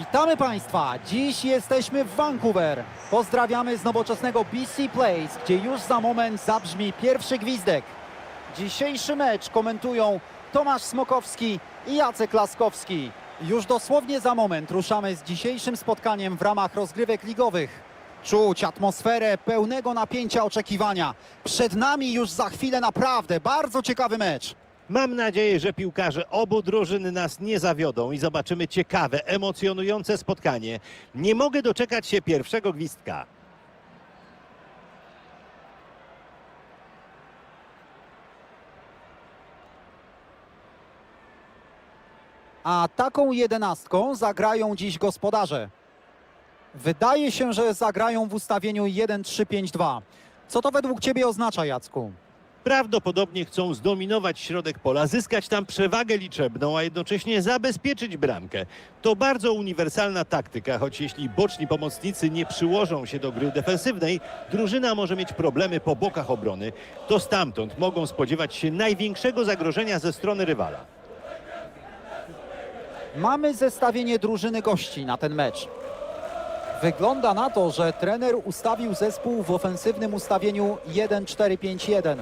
Witamy Państwa! Dziś jesteśmy w Vancouver. Pozdrawiamy z nowoczesnego BC Place, gdzie już za moment zabrzmi pierwszy gwizdek. Dzisiejszy mecz komentują Tomasz Smokowski i Jacek Laskowski. Już dosłownie za moment ruszamy z dzisiejszym spotkaniem w ramach rozgrywek ligowych. Czuć atmosferę pełnego napięcia oczekiwania. Przed nami już za chwilę naprawdę bardzo ciekawy mecz. Mam nadzieję, że piłkarze obu drużyn nas nie zawiodą i zobaczymy ciekawe, emocjonujące spotkanie. Nie mogę doczekać się pierwszego gwizdka. A taką jedenastką zagrają dziś gospodarze. Wydaje się, że zagrają w ustawieniu 1-3-5-2. Co to według Ciebie oznacza, Jacku? Prawdopodobnie chcą zdominować środek pola, zyskać tam przewagę liczebną, a jednocześnie zabezpieczyć bramkę. To bardzo uniwersalna taktyka, choć jeśli boczni pomocnicy nie przyłożą się do gry defensywnej, drużyna może mieć problemy po bokach obrony. To stamtąd mogą spodziewać się największego zagrożenia ze strony rywala. Mamy zestawienie drużyny gości na ten mecz. Wygląda na to, że trener ustawił zespół w ofensywnym ustawieniu 1-4-5-1.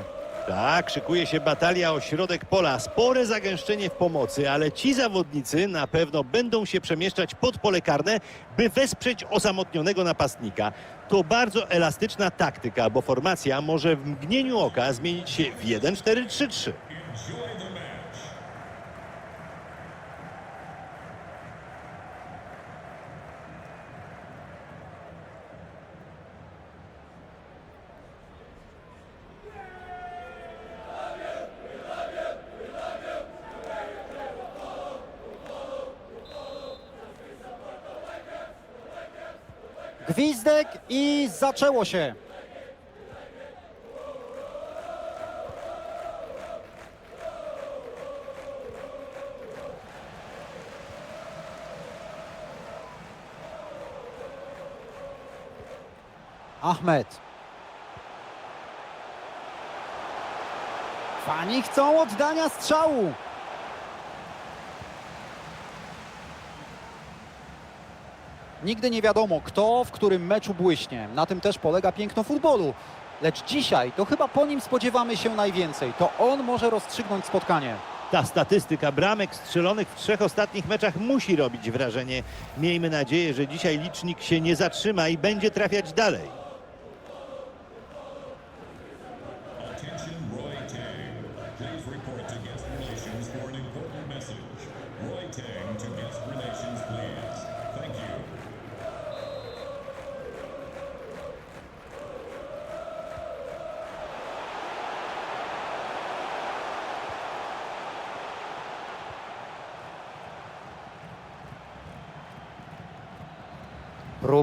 Tak, szykuje się batalia o środek pola. Spore zagęszczenie w pomocy, ale ci zawodnicy na pewno będą się przemieszczać pod pole karne, by wesprzeć osamotnionego napastnika. To bardzo elastyczna taktyka, bo formacja może w mgnieniu oka zmienić się w 1-4-3-3. Gwizdek i zaczęło się. Ahmed. Fani chcą oddania strzału. Nigdy nie wiadomo, kto w którym meczu błyśnie. Na tym też polega piękno futbolu. Lecz dzisiaj to chyba po nim spodziewamy się najwięcej. To on może rozstrzygnąć spotkanie. Ta statystyka bramek strzelonych w trzech ostatnich meczach musi robić wrażenie. Miejmy nadzieję, że dzisiaj licznik się nie zatrzyma i będzie trafiać dalej.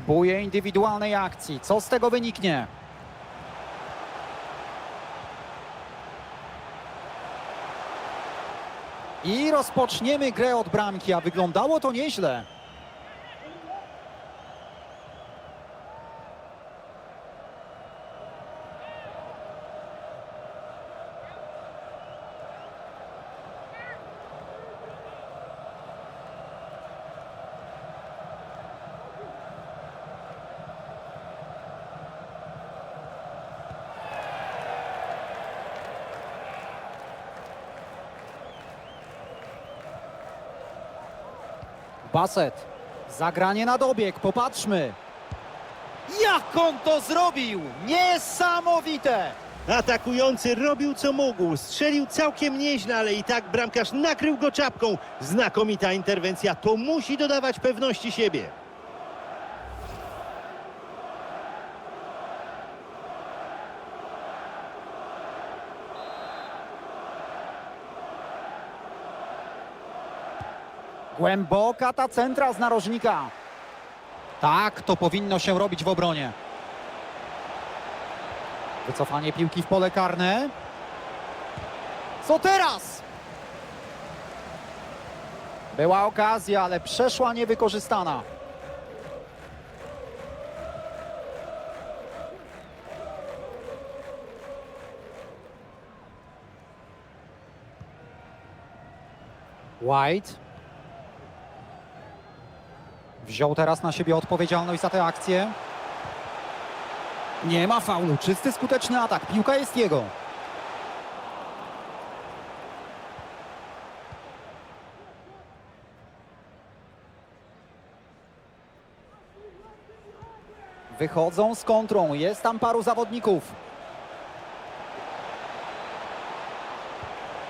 Próbuje indywidualnej akcji. Co z tego wyniknie? I rozpoczniemy grę od bramki, a wyglądało to nieźle. Baset. Zagranie na dobieg, popatrzmy. Jak on to zrobił? Niesamowite! Atakujący robił co mógł, strzelił całkiem nieźle, ale i tak bramkarz nakrył go czapką. Znakomita interwencja, to musi dodawać pewności siebie. Głęboka ta centra z narożnika. Tak, to powinno się robić w obronie. Wycofanie piłki w pole karne. Co teraz? Była okazja, ale przeszła niewykorzystana. White. Wziął teraz na siebie odpowiedzialność za tę akcję. Nie ma faulu, czysty, skuteczny atak. Piłka jest jego. Wychodzą z kontrą, jest tam paru zawodników.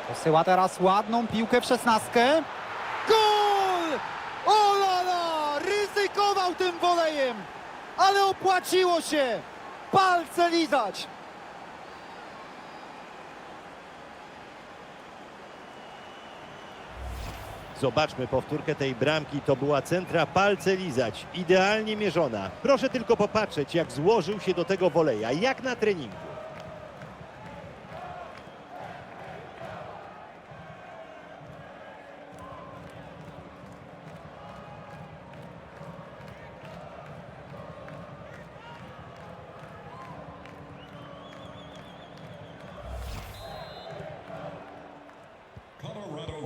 Posyła teraz ładną piłkę w szesnastkę. Gol! O la la! Ryzykował tym wolejem, ale opłaciło się! Palce lizać! Zobaczmy powtórkę tej bramki. To była centra palce lizać. Idealnie mierzona. Proszę tylko popatrzeć, jak złożył się do tego woleja. Jak na treningu.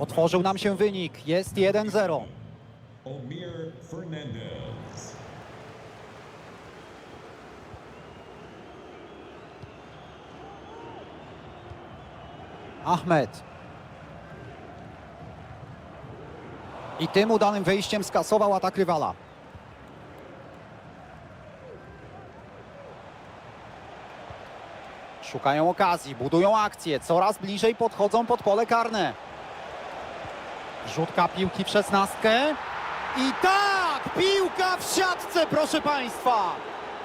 Otworzył nam się wynik, jest 1-0. Omir Fernandez. Ahmed. I tym udanym wejściem skasował atak rywala. Szukają okazji, budują akcję, coraz bliżej podchodzą pod pole karne. Rzutka piłki w szesnastkę. I tak, piłka w siatce, proszę Państwa.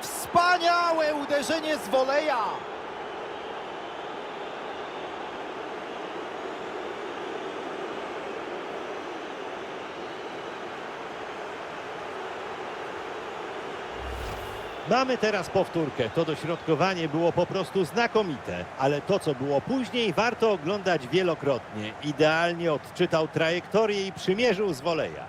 Wspaniałe uderzenie z woleja. Mamy teraz powtórkę. To dośrodkowanie było po prostu znakomite, ale to, co było później, warto oglądać wielokrotnie. Idealnie odczytał trajektorię i przymierzył z woleja.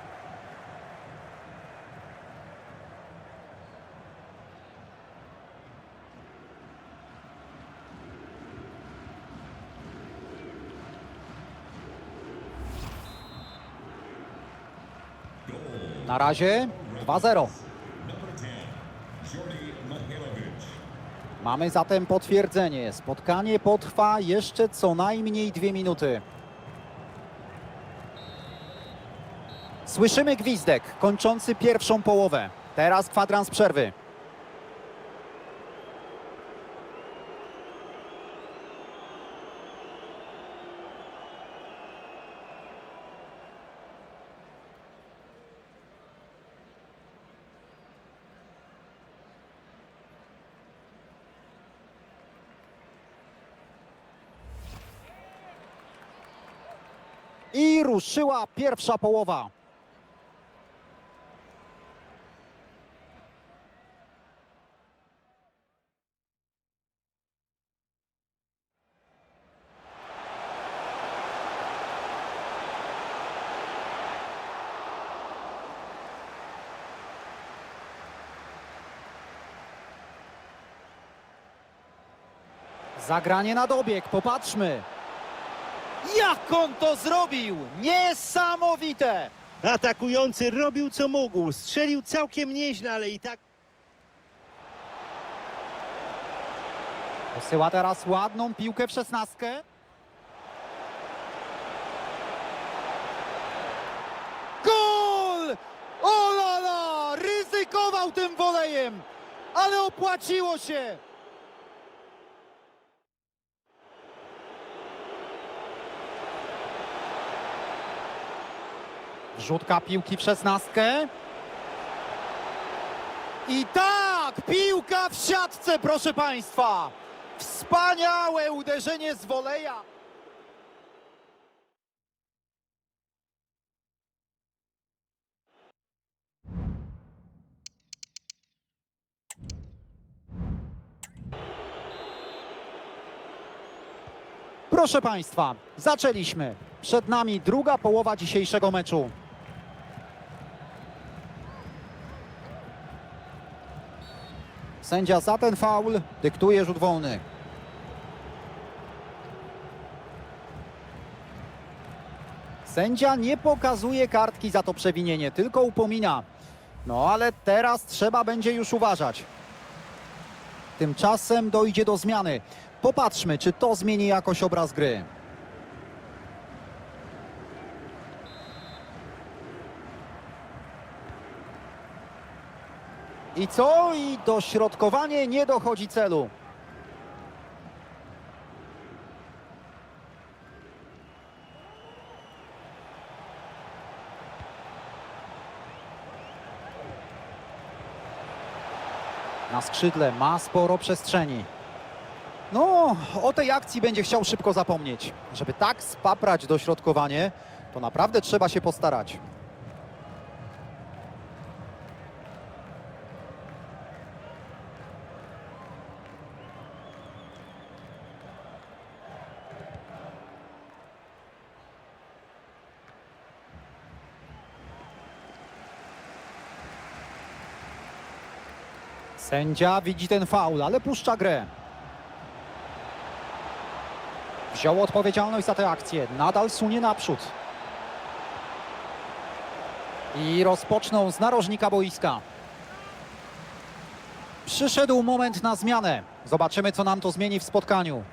Na razie 2-0. Mamy zatem potwierdzenie. Spotkanie potrwa jeszcze co najmniej dwie minuty. Słyszymy gwizdek kończący pierwszą połowę. Teraz kwadrans przerwy. I ruszyła pierwsza połowa. Zagranie na dobieg, popatrzmy. Jak on to zrobił? Niesamowite! Atakujący robił co mógł. Strzelił całkiem nieźle, ale i tak Posyła teraz ładną piłkę w szesnastkę. Gol! O la la! Ryzykował tym wolejem, ale opłaciło się! Rzutka piłki w szesnastkę. I tak, piłka w siatce, proszę Państwa. Wspaniałe uderzenie z woleja. Proszę Państwa, zaczęliśmy. Przed nami druga połowa dzisiejszego meczu. Sędzia za ten faul dyktuje rzut wolny. Sędzia nie pokazuje kartki za to przewinienie, tylko upomina. No ale teraz trzeba będzie już uważać. Tymczasem dojdzie do zmiany. Popatrzmy, czy to zmieni jakoś obraz gry. I co? I dośrodkowanie nie dochodzi celu. Na skrzydle ma sporo przestrzeni. No, o tej akcji będzie chciał szybko zapomnieć. Żeby tak spaprać dośrodkowanie, to naprawdę trzeba się postarać. Sędzia widzi ten faul, ale puszcza grę. Wziął odpowiedzialność za tę akcję. Nadal sunie naprzód. I rozpoczną z narożnika boiska. Przyszedł moment na zmianę. Zobaczymy, co nam to zmieni w spotkaniu.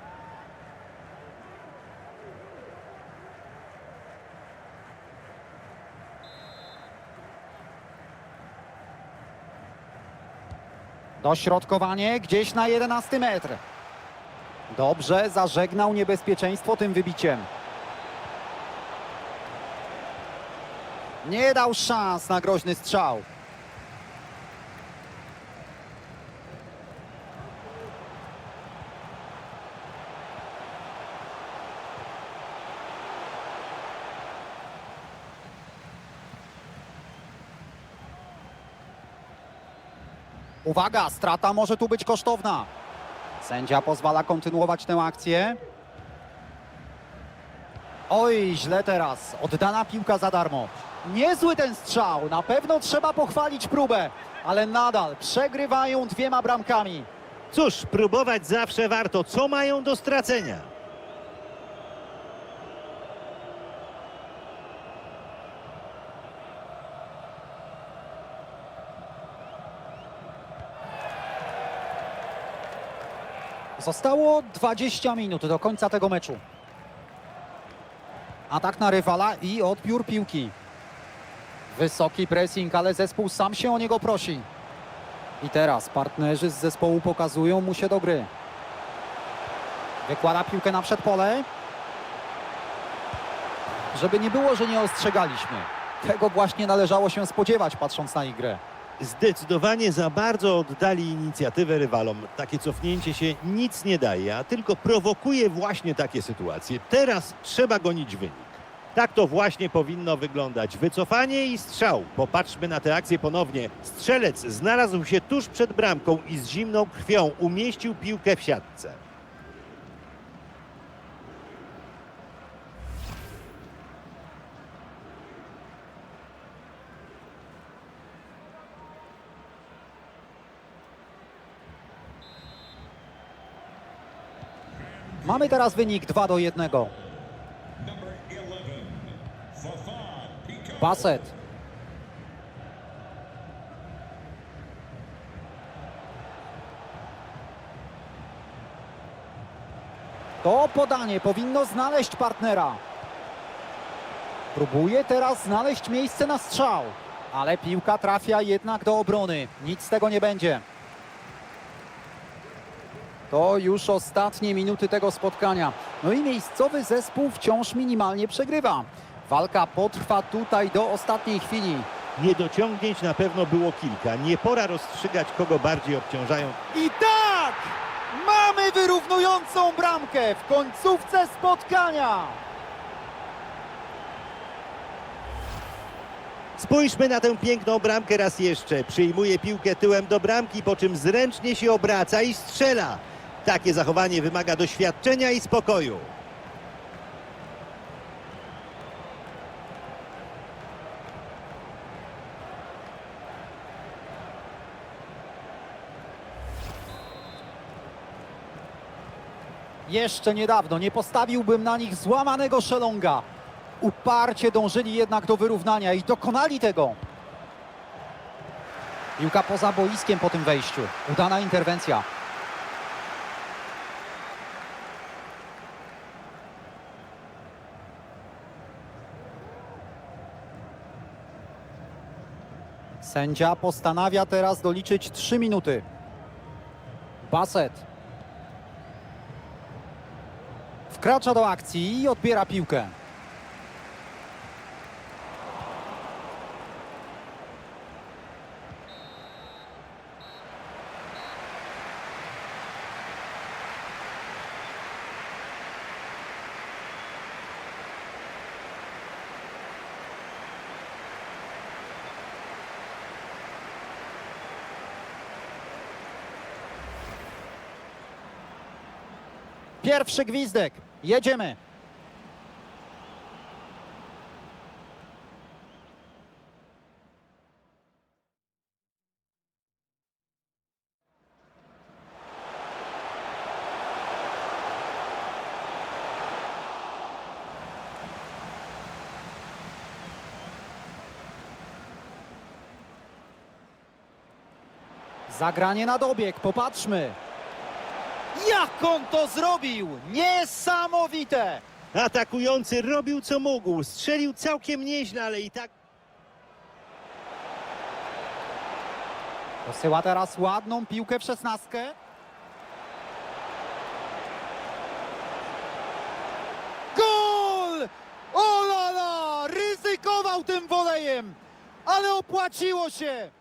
Dośrodkowanie gdzieś na 11 metr. Dobrze, zażegnał niebezpieczeństwo tym wybiciem. Nie dał szans na groźny strzał. Uwaga, strata może tu być kosztowna. Sędzia pozwala kontynuować tę akcję. Oj, źle teraz. Oddana piłka za darmo. Niezły ten strzał. Na pewno trzeba pochwalić próbę, ale nadal przegrywają dwiema bramkami. Cóż, próbować zawsze warto. Co mają do stracenia? Zostało 20 minut do końca tego meczu. Atak na rywala i odbiór piłki. Wysoki pressing, ale zespół sam się o niego prosi. I teraz partnerzy z zespołu pokazują mu się do gry. Wykłada piłkę na przedpole. Żeby nie było, że nie ostrzegaliśmy. Tego właśnie należało się spodziewać, patrząc na ich grę. Zdecydowanie za bardzo oddali inicjatywę rywalom. Takie cofnięcie się nic nie daje, a tylko prowokuje właśnie takie sytuacje. Teraz trzeba gonić wynik. Tak to właśnie powinno wyglądać. Wycofanie i strzał. Popatrzmy na tę akcję ponownie. Strzelec znalazł się tuż przed bramką i z zimną krwią umieścił piłkę w siatce. Mamy teraz wynik 2 do 1. Number 11, Fafan Picault. Baset. To podanie powinno znaleźć partnera. Próbuje teraz znaleźć miejsce na strzał, ale piłka trafia jednak do obrony. Nic z tego nie będzie. To już ostatnie minuty tego spotkania. No i miejscowy zespół wciąż minimalnie przegrywa. Walka potrwa tutaj do ostatniej chwili. Niedociągnięć na pewno było kilka. Nie pora rozstrzygać, kogo bardziej obciążają I tak! Mamy wyrównującą bramkę w końcówce spotkania! Spójrzmy na tę piękną bramkę raz jeszcze. Przyjmuje piłkę tyłem do bramki, po czym zręcznie się obraca i strzela. Takie zachowanie wymaga doświadczenia i spokoju. Jeszcze niedawno nie postawiłbym na nich złamanego szelonga. Uparcie dążyli jednak do wyrównania i dokonali tego. Piłka poza boiskiem po tym wejściu. Udana interwencja. Sędzia postanawia teraz doliczyć 3 minuty. Baset. Wkracza do akcji i odbiera piłkę. Pierwszy gwizdek. Jedziemy. Zagranie na dobieg, popatrzmy. Jak on to zrobił? Niesamowite! Atakujący robił co mógł, strzelił całkiem nieźle, ale i tak Posyła teraz ładną piłkę w szesnastkę. Gol! O la la! Ryzykował tym wolejem, ale opłaciło się!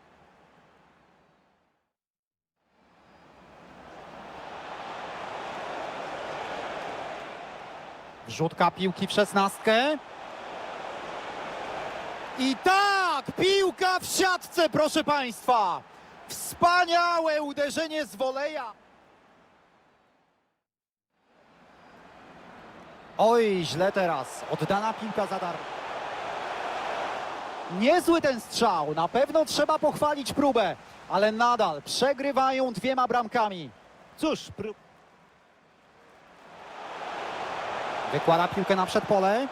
Wrzutka piłki w szesnastkę. I tak, piłka w siatce, proszę Państwa. Wspaniałe uderzenie z woleja. Oj, źle teraz. Oddana piłka za darmo. Niezły ten strzał. Na pewno trzeba pochwalić próbę, ale nadal przegrywają dwiema bramkami. cóż, pró- Wykłada piłkę na przedpole.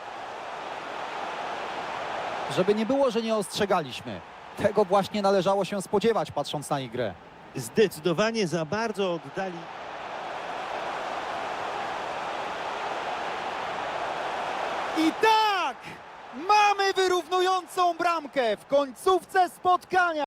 Żeby nie było, że nie ostrzegaliśmy. Tego właśnie należało się spodziewać, patrząc na ich grę. zdecydowanie za bardzo oddali. I tak! Mamy wyrównującą bramkę w końcówce spotkania.